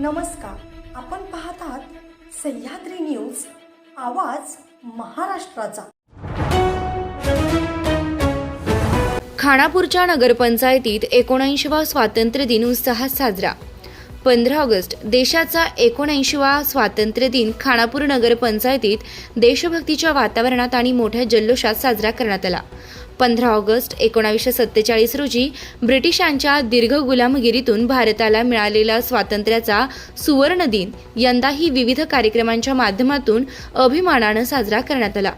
नमस्कार. आपण पाहत आहात सह्याद्री न्यूज आवाज महाराष्ट्राचा. खानापूरच्या नगरपंचायतीत एकोणऐंशीवा स्वातंत्र्य दिन उत्साहात साजरा. पंधरा ऑगस्ट देशाचा एकोणऐंशीवा स्वातंत्र्य दिन खानापूर नगरपंचायतीत देशभक्तीच्या वातावरणात आणि मोठ्या जल्लोषात साजरा करण्यात आला. पंधरा ऑगस्ट एकोणावीसशे सत्तेचाळीस रोजी ब्रिटिशांच्या दीर्घ गुलामगिरीतून भारताला मिळालेला स्वातंत्र्याचा सुवर्ण दिन यंदाही विविध कार्यक्रमांच्या माध्यमातून अभिमानानं साजरा करण्यात आला.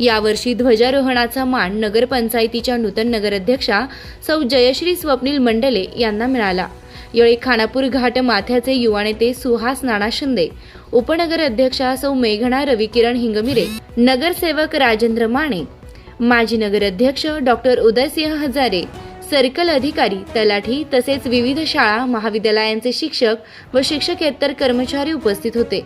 यावर्षी ध्वजारोहणाचा मान नगरपंचायतीच्या नूतन नगराध्यक्षा सौ जयश्री स्वप्नील मंडले यांना मिळाला. यावेळी खानापूर घाट माथ्याचे युवा नेते सुहास नाना शिंदे उपनगर अध्यक्षा सौ मेघना रविकिरण हिंगमिरे नगरसेवक राजेंद्र माने माजी नगराध्यक्ष डॉक्टर उदयसिंह हजारे सर्कल अधिकारी तलाठी तसेच विविध शाळा महाविद्यालयांचे शिक्षक व शिक्षकेतर कर्मचारी उपस्थित होते.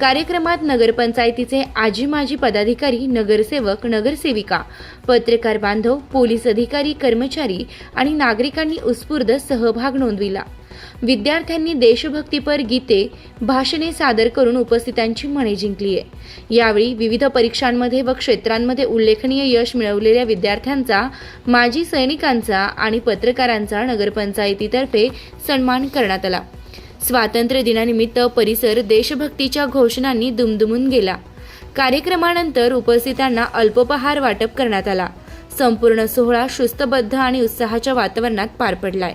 कार्यक्रमात नगरपंचायतीचे आजी माजी पदाधिकारी नगरसेवक नगरसेविका पत्रकार बांधव पोलीस अधिकारी कर्मचारी आणि नागरिकांनी उत्स्फूर्त सहभाग नोंदविला. विद्यार्थ्यांनी देशभक्तीपर गीते भाषणे सादर करून उपस्थितांची मने जिंकली आहे. यावेळी विविध परीक्षांमध्ये व क्षेत्रांमध्ये उल्लेखनीय यश मिळवलेल्या विद्यार्थ्यांचा माजी सैनिकांचा आणि पत्रकारांचा नगरपंचायतीतर्फे सन्मान करण्यात आला. स्वातंत्र्य दिनानिमित्त परिसर देशभक्तीच्या घोषणांनी दुमदुमून गेला. कार्यक्रमानंतर उपस्थितांना अल्पोपहार वाटप करण्यात आला. संपूर्ण सोहळा शिस्तबद्ध आणि उत्साहाच्या वातावरणात पार पडलाय.